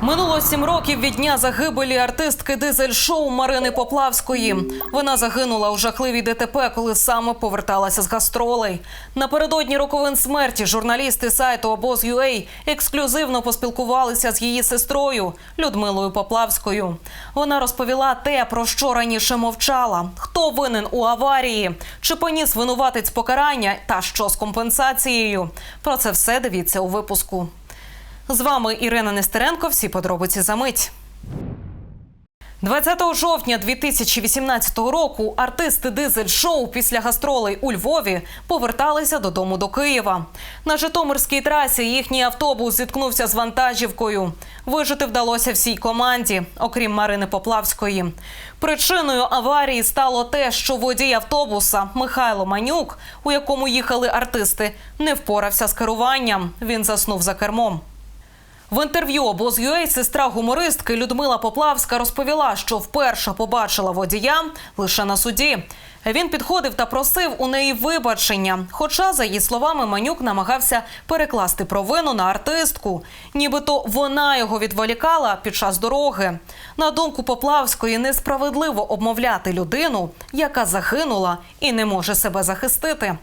Минуло сім років від дня загибелі артистки дизель-шоу Марини Поплавської. Вона загинула у жахливій ДТП, коли саме поверталася з гастролей. Напередодні роковин смерті журналісти сайту обоз.ua ексклюзивно поспілкувалися з її сестрою Людмилою Поплавською. Вона розповіла те, про що раніше мовчала: хто винен у аварії, чи поніс винуватець покарання, та що з компенсацією. Про це все дивіться у випуску. З вами Ірина Нестеренко. Всі подробиці за мить. 20 жовтня 2018 року артисти дизель-шоу після гастролей у Львові поверталися додому до Києва. На Житомирській трасі їхній автобус зіткнувся з вантажівкою. Вижити вдалося всій команді, окрім Марини Поплавської. Причиною аварії стало те, що водій автобуса Михайло Манюк, у якому їхали артисти, не впорався з керуванням. Він заснув за кермом. В інтерв'ю обоз.ua сестра гумористки Людмила Поплавська розповіла, що вперше побачила водія лише на суді. Він підходив та просив у неї вибачення. Хоча, за її словами, Манюк намагався перекласти провину на артистку, нібито вона його відволікала під час дороги. На думку Поплавської, несправедливо обмовляти людину, яка загинула і не може себе захистити.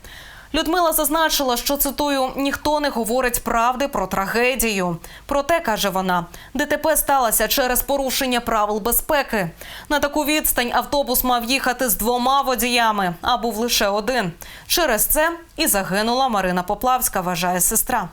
Людмила зазначила, що цитую: ніхто не говорить правди про трагедію. Проте каже вона, ДТП сталося через порушення правил безпеки. На таку відстань автобус мав їхати з двома водіями, а був лише один. Через це і загинула Марина Поплавська, вважає сестра.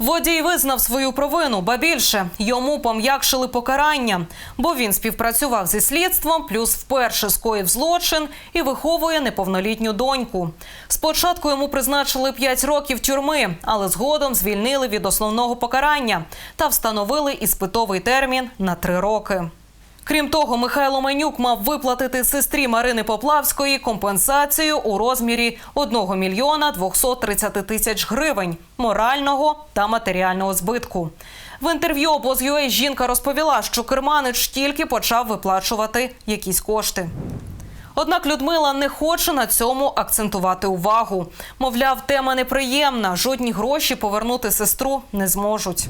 Водій визнав свою провину, ба більше йому пом'якшили покарання, бо він співпрацював зі слідством, плюс вперше скоїв злочин і виховує неповнолітню доньку. Спочатку йому призначили 5 років тюрми, але згодом звільнили від основного покарання та встановили іспитовий термін на 3 роки. Крім того, Михайло Менюк мав виплатити сестрі Марини Поплавської компенсацію у розмірі 1 мільйона 230 тисяч гривень морального та матеріального збитку. В інтерв'ю обоз.ua жінка розповіла, що керманич тільки почав виплачувати якісь кошти. Однак Людмила не хоче на цьому акцентувати увагу. Мовляв, тема неприємна. Жодні гроші повернути сестру не зможуть.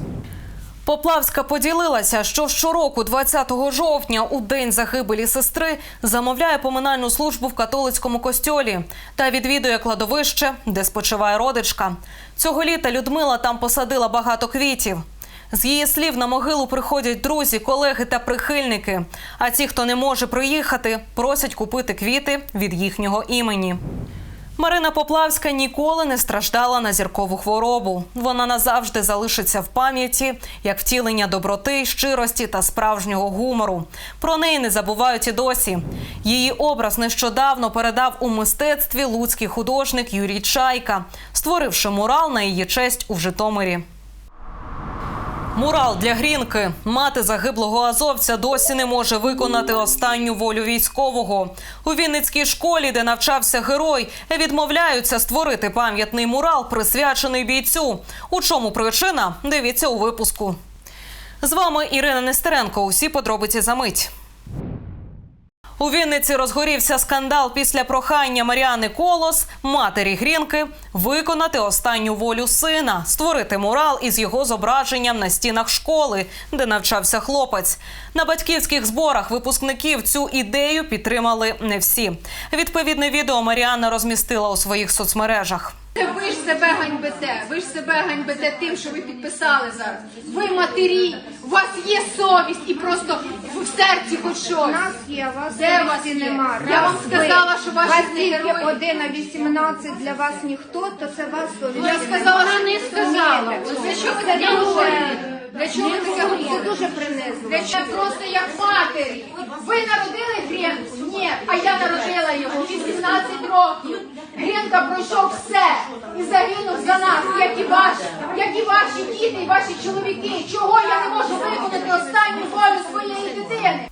Поплавська поділилася, що щороку, 20 жовтня, у день загибелі сестри, замовляє поминальну службу в католицькому костьолі та відвідує кладовище, де спочиває родичка. Цього літа Людмила там посадила багато квітів. З її слів на могилу приходять друзі, колеги та прихильники. А ті, хто не може приїхати, просять купити квіти від їхнього імені. Марина Поплавська ніколи не страждала на зіркову хворобу. Вона назавжди залишиться в пам'яті як втілення доброти, щирості та справжнього гумору. Про неї не забувають і досі. Її образ нещодавно передав у мистецтві луцький художник Юрій Чайка, створивши мурал на її честь у Житомирі. Мурал для Грінки. Мати загиблого азовця досі не може виконати останню волю військового. У Вінницькій школі, де навчався герой, відмовляються створити пам'ятний мурал, присвячений бійцю. У чому причина? Дивіться у випуску. З вами Ірина Нестеренко. Усі подробиці за мить. У Вінниці розгорівся скандал після прохання Маріани Колос, матері Грінки, виконати останню волю сина, створити мурал із його зображенням на стінах школи, де навчався хлопець. На батьківських зборах випускників цю ідею підтримали не всі. Відповідне відео Маріанна розмістила у своїх соцмережах. Ви ж себе ганьбите, ви ж себе ганьбите тим, що ви підписали зараз. Ви матері, у вас є совість і просто в серці хоч щось. У нас є, у вас Де вас є? нема. Я Раз вам сказала, що ваші вас не тільки герої. один, а 18 для вас ніхто, то це вас совісті Я сказала, що не сказала. Розумієте? Для чого ви таке говорите? Для чого ви таке Це дуже принизливо. Для чого просто як матері? Ви народили Грінку? Ні, а я народила його 18 років. Грінка пройшов все і загинув за нас, як і ваші, як і ваші діти, і ваші чоловіки. Чого я не можу виконати останню волю своєї дитини?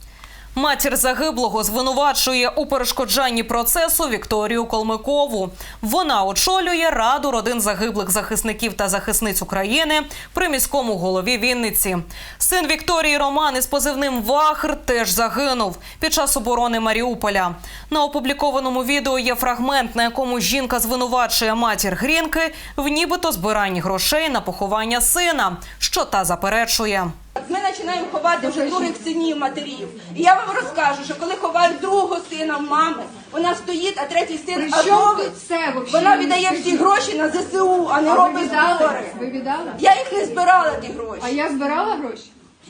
Матір загиблого звинувачує у перешкоджанні процесу Вікторію Колмикову. Вона очолює раду родин загиблих захисників та захисниць України при міському голові Вінниці. Син Вікторії Роман із позивним Вахр теж загинув під час оборони Маріуполя. На опублікованому відео є фрагмент, на якому жінка звинувачує матір Грінки в нібито збиранні грошей на поховання сина, що та заперечує. Починаємо ховати вже других синів матерів. І я вам розкажу, що коли ховають другого сина в мами, вона стоїть, а третій син це? Вона віддає всі гроші на ЗСУ, а не А робить збори. Ви віддали? Я їх не збирала ті гроші. А я збирала гроші?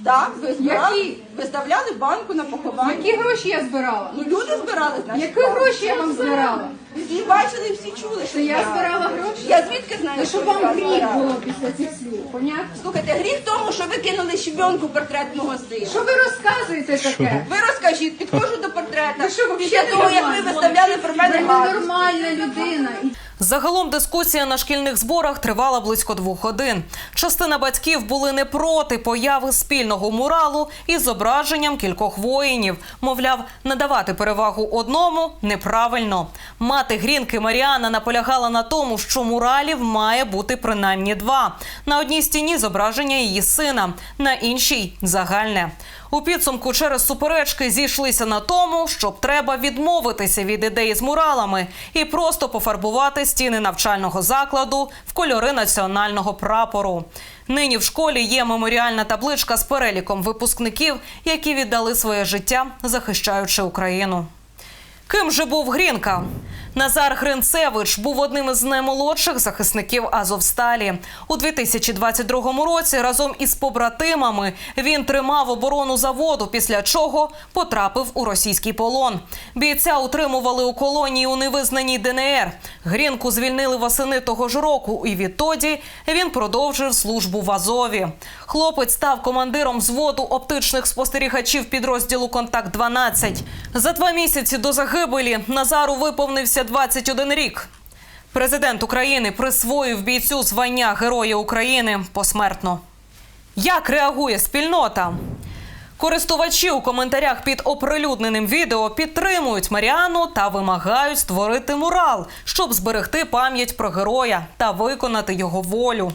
Так, ви збирали? Які? Виставляли банку на поховання. Які гроші я збирала? Ну люди збирали, значить. Які гроші я вам збирала? Всі бачили, всі чули, що Що я збирала гроші? Я звідки знаю, Ну, що щоб ви вам гріх збирали? було після цих слів, понятно? Слухайте, гріх в тому, що ви кинули щебенку портрет мого сина. Що ви розказуєте таке? Ви розкажіть, підходжу до портрета. Ви що, Після взагалі того, як ви нормально? виставляли про мене Ви нормальна людина. Загалом дискусія на шкільних зборах тривала близько двох годин. Частина батьків були не проти появи спільного муралу із зображенням кількох воїнів. Мовляв, надавати перевагу одному неправильно. Мати Грінки Маріана наполягала на тому, що муралів має бути принаймні два. На одній стіні зображення її сина, на іншій загальне. У підсумку через суперечки зійшлися на тому, що треба відмовитися від ідеї з муралами і просто пофарбувати стіни навчального закладу в кольори національного прапору. Нині в школі є меморіальна табличка з переліком випускників, які віддали своє життя, захищаючи Україну. Ким же був Грінка? Назар Гринцевич був одним із наймолодших захисників Азовсталі. У 2022 році разом із побратимами він тримав оборону заводу, після чого потрапив у російський полон. Бійця утримували у колонії у невизнаній ДНР. Грінку звільнили восени того ж року, і відтоді він продовжив службу в Азові. Хлопець став командиром взводу оптичних спостерігачів підрозділу Контакт 12 За два місяці до загибелі Назару виповнився 21 рік. Президент України присвоїв бійцю звання Героя України посмертно. Як реагує спільнота? Користувачі у коментарях під оприлюдненим відео підтримують Маріану та вимагають створити мурал, щоб зберегти пам'ять про героя та виконати його волю.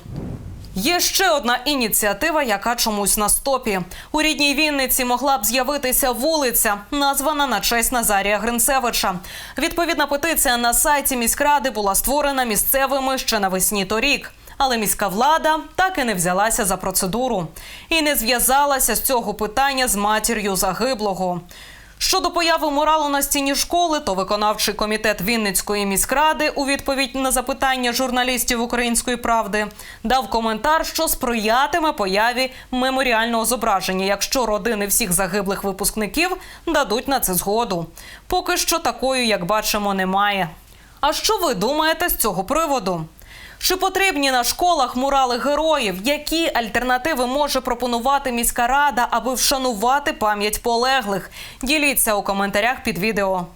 Є ще одна ініціатива, яка чомусь на стопі. У рідній Вінниці могла б з'явитися вулиця, названа на честь Назарія Гринцевича. Відповідна петиція на сайті міськради була створена місцевими ще навесні торік. Але міська влада так і не взялася за процедуру і не зв'язалася з цього питання з матір'ю загиблого. Щодо появи муралу на стіні школи, то виконавчий комітет Вінницької міськради у відповідь на запитання журналістів Української правди дав коментар, що сприятиме появі меморіального зображення, якщо родини всіх загиблих випускників дадуть на це згоду. Поки що такої, як бачимо, немає. А що ви думаєте з цього приводу? Чи потрібні на школах мурали героїв? Які альтернативи може пропонувати міська рада, аби вшанувати пам'ять полеглих? Діліться у коментарях під відео.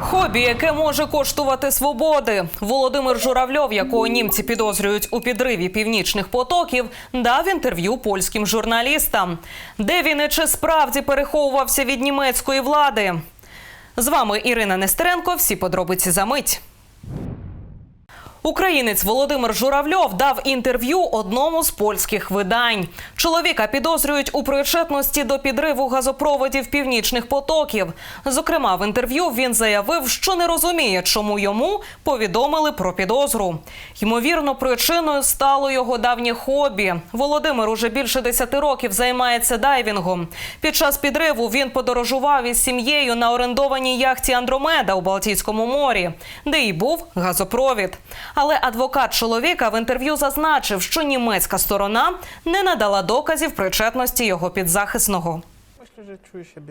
Хобі, яке може коштувати свободи. Володимир Журавльов, якого німці підозрюють у підриві північних потоків, дав інтерв'ю польським журналістам. Де він і чи справді переховувався від німецької влади? З вами Ірина Нестеренко. Всі подробиці за мить. Українець Володимир Журавльов дав інтерв'ю одному з польських видань. Чоловіка підозрюють у причетності до підриву газопроводів північних потоків. Зокрема, в інтерв'ю він заявив, що не розуміє, чому йому повідомили про підозру. Ймовірно, причиною стало його давнє хобі. Володимир уже більше 10 років займається дайвінгом. Під час підриву він подорожував із сім'єю на орендованій яхті Андромеда у Балтійському морі, де й був газопровід. Але адвокат чоловіка в інтерв'ю зазначив, що німецька сторона не надала доказів причетності його підзахисного.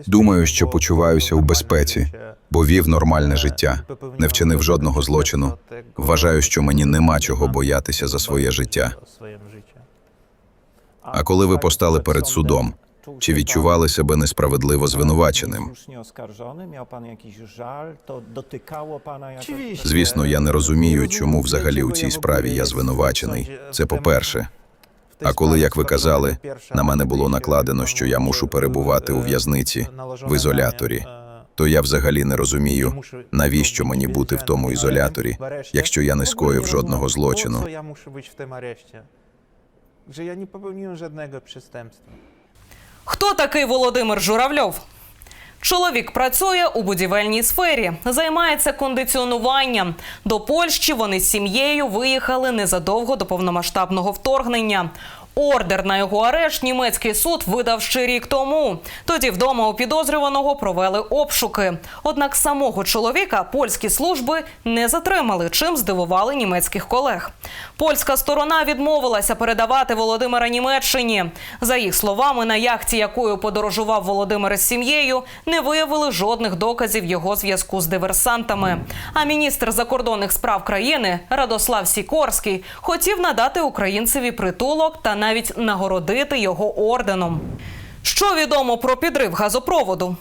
Думаю, що почуваюся у безпеці, бо вів нормальне життя, не вчинив жодного злочину. Вважаю, що мені нема чого боятися за своє життя. А коли ви постали перед судом, чи відчували себе несправедливо звинуваченим? Звісно, я не розумію, чому взагалі у цій справі я звинувачений. Це по-перше. А коли, як ви казали, на мене було накладено, що я мушу перебувати у в'язниці в ізоляторі, То я взагалі не розумію, навіщо мені бути в тому ізоляторі, якщо я не скоїв жодного злочину. Я muszę być w tym areszcie. Хто такий Володимир Журавльов? Чоловік працює у будівельній сфері, займається кондиціонуванням. До Польщі вони з сім'єю виїхали незадовго до повномасштабного вторгнення. Ордер на його арешт німецький суд видав ще рік тому. Тоді вдома у підозрюваного провели обшуки. Однак самого чоловіка польські служби не затримали, чим здивували німецьких колег. Польська сторона відмовилася передавати Володимира Німеччині. За їх словами, на яхті, якою подорожував Володимир із сім'єю, не виявили жодних доказів його зв'язку з диверсантами. А міністр закордонних справ країни Радослав Сікорський хотів надати українцеві притулок та навіть нагородити його орденом. Що відомо про підрив газопроводу?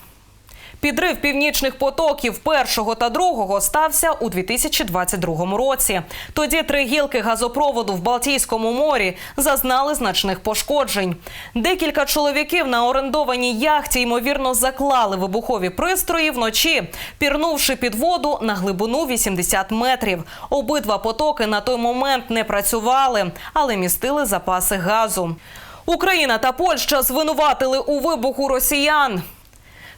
Підрив північних потоків першого та другого стався у 2022 році. Тоді три гілки газопроводу в Балтійському морі зазнали значних пошкоджень. Декілька чоловіків на орендованій яхті ймовірно заклали вибухові пристрої вночі, пірнувши під воду на глибину 80 метрів. Обидва потоки на той момент не працювали, але містили запаси газу. Україна та Польща звинуватили у вибуху росіян.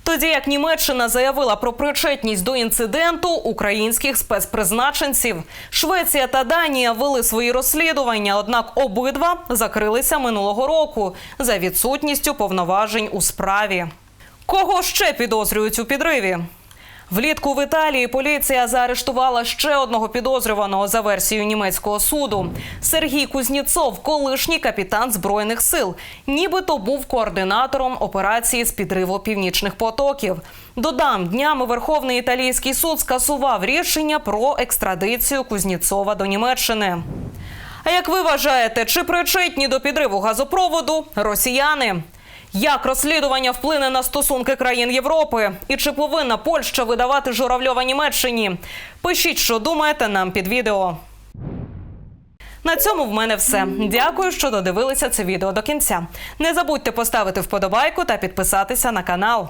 Тоді як Німеччина заявила про причетність до інциденту українських спецпризначенців, Швеція та Данія вели свої розслідування, однак обидва закрилися минулого року за відсутністю повноважень у справі. Кого ще підозрюють у підриві? Влітку в Італії поліція заарештувала ще одного підозрюваного за версією німецького суду. Сергій Кузніцов, колишній капітан збройних сил, нібито був координатором операції з підриву північних потоків. Додам, днями Верховний італійський суд скасував рішення про екстрадицію Кузніцова до Німеччини. А як ви вважаєте, чи причетні до підриву газопроводу росіяни? Як розслідування вплине на стосунки країн Європи? І чи повинна Польща видавати Журавльова Німеччині? Пишіть, що думаєте нам під відео. На цьому в мене все. Дякую, що додивилися це відео до кінця. Не забудьте поставити вподобайку та підписатися на канал.